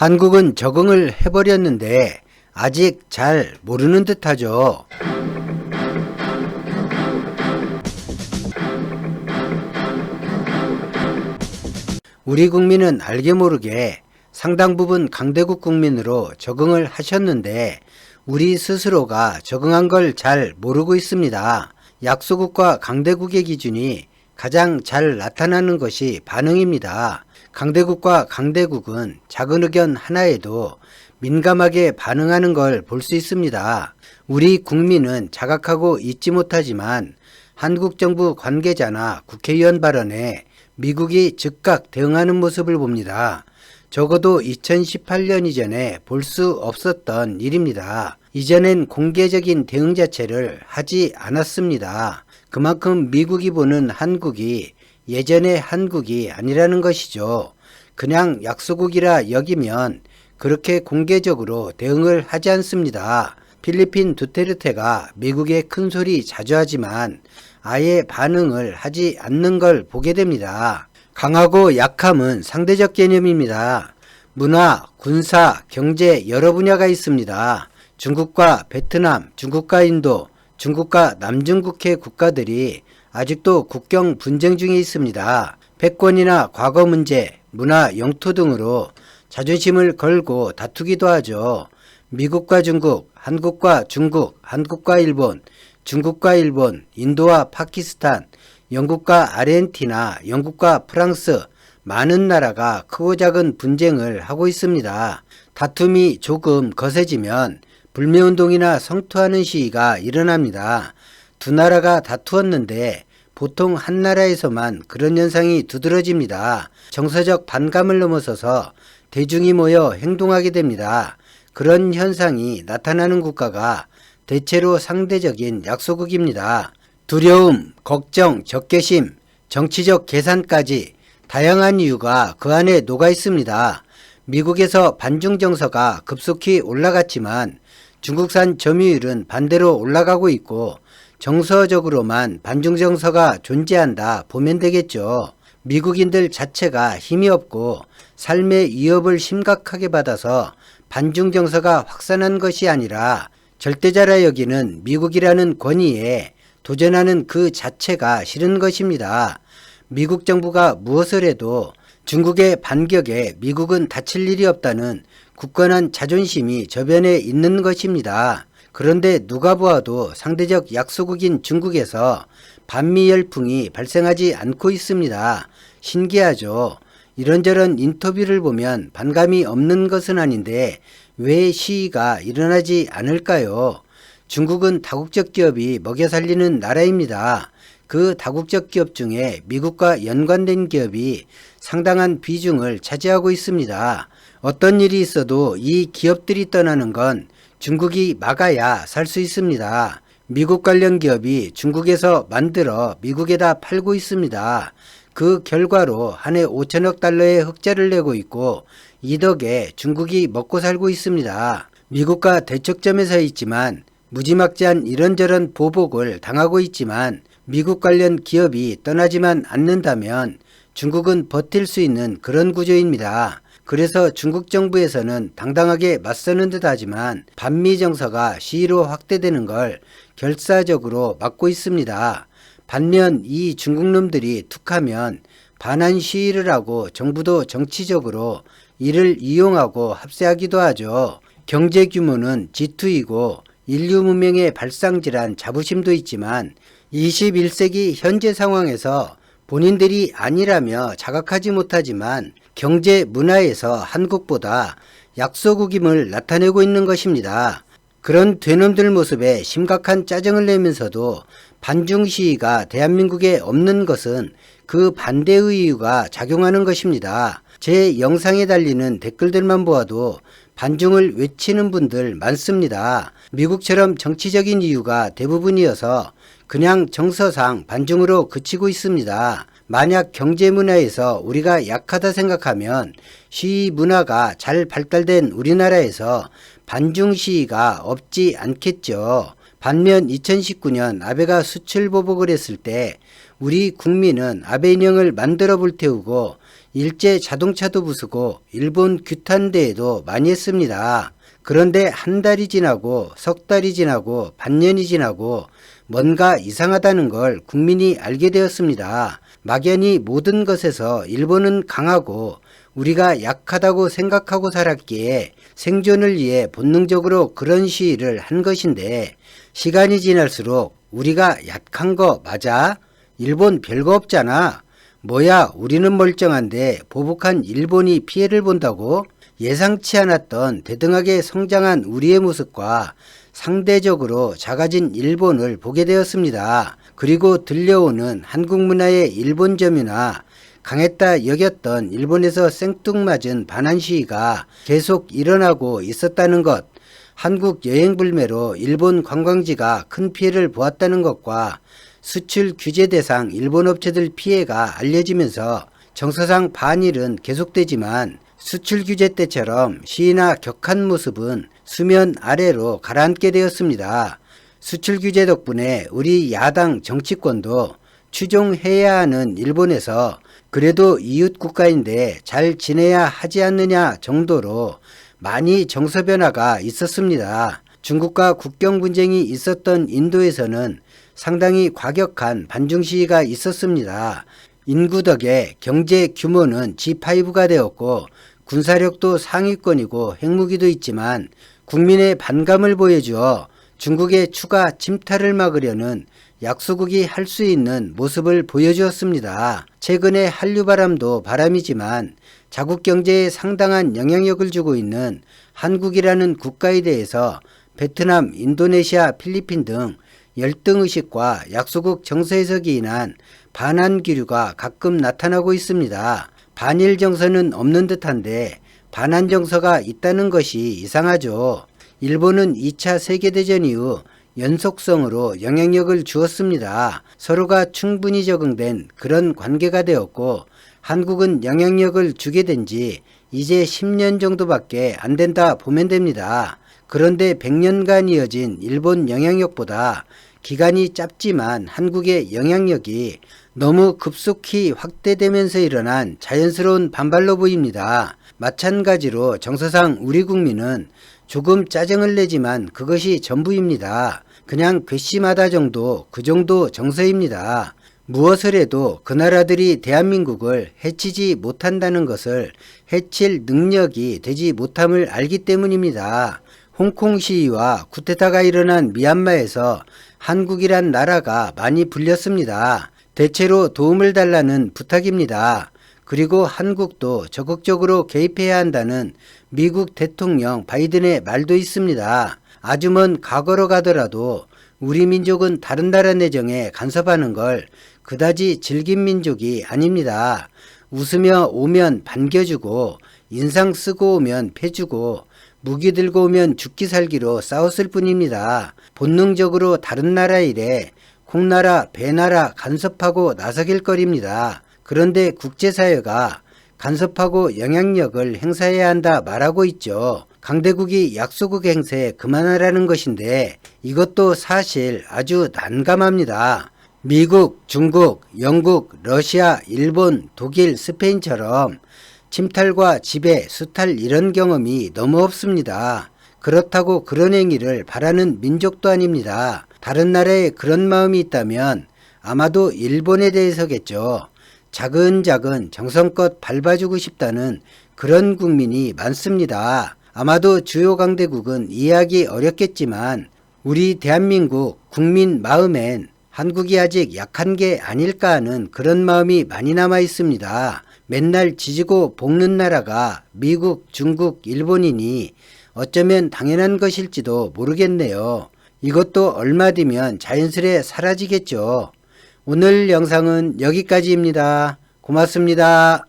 한국은 적응을 해버렸는데 아직 잘 모르는 듯 하죠. 우리 국민은 알게 모르게 상당 부분 강대국 국민으로 적응을 하셨는데 우리 스스로가 적응한 걸 잘 모르고 있습니다. 약소국과 강대국의 기준이 가장 잘 나타나는 것이 반응입니다. 강대국과 강대국은 작은 의견 하나에도 민감하게 반응하는 걸 볼 수 있습니다. 우리 국민은 자각하고 있지 못하지만 한국 정부 관계자나 국회의원 발언에 미국이 즉각 대응하는 모습을 봅니다. 적어도 2018년 이전에 볼 수 없었던 일입니다. 이전엔 공개적인 대응 자체를 하지 않았습니다. 그만큼 미국이 보는 한국이 예전의 한국이 아니라는 것이죠. 그냥 약소국이라 여기면 그렇게 공개적으로 대응을 하지 않습니다. 필리핀 두테르테가 미국에 큰 소리 자주 하지만 아예 반응을 하지 않는 걸 보게 됩니다. 강하고 약함은 상대적 개념입니다. 문화, 군사, 경제 여러 분야가 있습니다. 중국과 베트남, 중국과 인도, 중국과 남중국해 국가들이 아직도 국경 분쟁 중에 있습니다. 패권이나 과거 문제, 문화, 영토 등으로 자존심을 걸고 다투기도 하죠. 미국과 중국, 한국과 중국, 한국과 일본, 중국과 일본, 인도와 파키스탄, 영국과 아르헨티나, 영국과 프랑스, 많은 나라가 크고 작은 분쟁을 하고 있습니다. 다툼이 조금 거세지면 불매운동이나 성투하는 시위가 일어납니다. 두 나라가 다투었는데 보통 한 나라에서만 그런 현상이 두드러집니다. 정서적 반감을 넘어서서 대중이 모여 행동하게 됩니다. 그런 현상이 나타나는 국가가 대체로 상대적인 약소국입니다. 두려움, 걱정, 적개심, 정치적 계산까지 다양한 이유가 그 안에 녹아 있습니다. 미국에서 반중 정서가 급속히 올라갔지만 중국산 점유율은 반대로 올라가고 있고 정서적으로만 반중 정서가 존재한다 보면 되겠죠. 미국인들 자체가 힘이 없고 삶의 위협을 심각하게 받아서 반중 정서가 확산한 것이 아니라 절대자라 여기는 미국이라는 권위에 도전하는 그 자체가 싫은 것입니다. 미국 정부가 무엇을 해도 중국의 반격에 미국은 다칠 일이 없다는 굳건한 자존심이 저변에 있는 것입니다. 그런데 누가 보아도 상대적 약소국인 중국에서 반미 열풍이 발생하지 않고 있습니다. 신기하죠. 이런저런 인터뷰를 보면 반감이 없는 것은 아닌데 왜 시위가 일어나지 않을까요? 중국은 다국적 기업이 먹여 살리는 나라입니다. 그 다국적 기업 중에 미국과 연관된 기업이 상당한 비중을 차지하고 있습니다. 어떤 일이 있어도 이 기업들이 떠나는 건 중국이 막아야 살 수 있습니다. 미국 관련 기업이 중국에서 만들어 미국에다 팔고 있습니다. 그 결과로 한 해 5천억 달러의 흑자를 내고 있고 이 덕에 중국이 먹고 살고 있습니다. 미국과 대척점에 서 있지만 무지막지한 이런저런 보복을 당하고 있지만 미국 관련 기업이 떠나지만 않는다면 중국은 버틸 수 있는 그런 구조입니다. 그래서 중국 정부에서는 당당하게 맞서는 듯 하지만 반미 정서가 시위로 확대되는 걸 결사적으로 막고 있습니다. 반면 이 중국놈들이 툭하면 반한 시위를 하고 정부도 정치적으로 이를 이용하고 합세하기도 하죠. 경제 규모는 G2이고 인류 문명의 발상질한 자부심도 있지만 21세기 현재 상황에서 본인들이 아니라며 자각하지 못하지만 경제 문화에서 한국보다 약소국임을 나타내고 있는 것입니다. 그런 되놈들 모습에 심각한 짜증을 내면서도 반중 시위가 대한민국에 없는 것은 그 반대의 이유가 작용하는 것입니다. 제 영상에 달리는 댓글들만 보아도 반중을 외치는 분들 많습니다. 미국처럼 정치적인 이유가 대부분이어서 그냥 정서상 반중으로 그치고 있습니다. 만약 경제 문화에서 우리가 약하다 생각하면 시위 문화가 잘 발달된 우리나라에서 반중 시위가 없지 않겠죠. 반면 2019년 아베가 수출 보복을 했을 때 우리 국민은 아베 인형을 만들어 불태우고 일제 자동차도 부수고 일본 규탄대회도 많이 했습니다. 그런데 한 달이 지나고 석 달이 지나고 반년이 지나고 뭔가 이상하다는 걸 국민이 알게 되었습니다. 막연히 모든 것에서 일본은 강하고 우리가 약하다고 생각하고 살았기에 생존을 위해 본능적으로 그런 시위를 한 것인데 시간이 지날수록 우리가 약한 거 맞아? 일본 별거 없잖아. 뭐야, 우리는 멀쩡한데 보복한 일본이 피해를 본다고? 예상치 않았던 대등하게 성장한 우리의 모습과 상대적으로 작아진 일본을 보게 되었습니다. 그리고 들려오는 한국 문화의 일본점이나 강했다 여겼던 일본에서 생뚱맞은 반환 시위가 계속 일어나고 있었다는 것, 한국 여행 불매로 일본 관광지가 큰 피해를 보았다는 것과 수출 규제 대상 일본 업체들 피해가 알려지면서 정서상 반일은 계속되지만 수출 규제 때처럼 시위나 격한 모습은 수면 아래로 가라앉게 되었습니다. 수출 규제 덕분에 우리 야당 정치권도 추종해야 하는 일본에서 그래도 이웃 국가인데 잘 지내야 하지 않느냐 정도로 많이 정서 변화가 있었습니다. 중국과 국경 분쟁이 있었던 인도에서는 상당히 과격한 반중 시위가 있었습니다. 인구 덕에 경제 규모는 G5가 되었고 군사력도 상위권이고 핵무기도 있지만 국민의 반감을 보여주어 중국의 추가 침탈을 막으려는 약소국이 할 수 있는 모습을 보여주었습니다. 최근에 한류 바람도 바람이지만 자국 경제에 상당한 영향력을 주고 있는 한국이라는 국가에 대해서 베트남, 인도네시아, 필리핀 등 열등 의식과 약소국 정서에서 기인한 반한 기류가 가끔 나타나고 있습니다. 반일 정서는 없는 듯한데 반한 정서가 있다는 것이 이상하죠. 일본은 2차 세계대전 이후 연속성으로 영향력을 주었습니다. 서로가 충분히 적응된 그런 관계가 되었고 한국은 영향력을 주게 된 지 이제 10년 정도밖에 안 된다 보면 됩니다. 그런데 100년간 이어진 일본 영향력보다 기간이 짧지만 한국의 영향력이 너무 급속히 확대되면서 일어난 자연스러운 반발로 보입니다. 마찬가지로 정서상 우리 국민은 조금 짜증을 내지만 그것이 전부입니다. 그냥 괘씸하다 정도 그 정도 정서입니다. 무엇을 해도 그 나라들이 대한민국을 해치지 못한다는 것을 해칠 능력이 되지 못함을 알기 때문입니다. 홍콩 시위와 쿠데타가 일어난 미얀마에서 한국이란 나라가 많이 불렸습니다. 대체로 도움을 달라는 부탁입니다. 그리고 한국도 적극적으로 개입해야 한다는 미국 대통령 바이든의 말도 있습니다. 아주 먼 과거로 가더라도 우리 민족은 다른 나라 내정에 간섭하는 걸 그다지 즐긴 민족이 아닙니다. 웃으며 오면 반겨주고 인상 쓰고 오면 패주고 무기 들고 오면 죽기 살기로 싸웠을 뿐입니다. 본능적으로 다른 나라 일에 콩나라, 배나라 간섭하고 나서길 거립니다. 그런데 국제사회가 간섭하고 영향력을 행사해야 한다 말하고 있죠. 강대국이 약소국 행세 그만하라는 것인데 이것도 사실 아주 난감합니다. 미국, 중국, 영국, 러시아, 일본, 독일, 스페인처럼 침탈과 지배, 수탈 이런 경험이 너무 없습니다. 그렇다고 그런 행위를 바라는 민족도 아닙니다. 다른 나라에 그런 마음이 있다면 아마도 일본에 대해서겠죠. 작은 작은 정성껏 밟아주고 싶다는 그런 국민이 많습니다. 아마도 주요 강대국은 이해하기 어렵겠지만 우리 대한민국 국민 마음엔 한국이 아직 약한 게 아닐까 하는 그런 마음이 많이 남아 있습니다. 맨날 지지고 볶는 나라가 미국, 중국, 일본이니 어쩌면 당연한 것일지도 모르겠네요. 이것도 얼마 뒤면 자연스레 사라지겠죠. 오늘 영상은 여기까지입니다. 고맙습니다.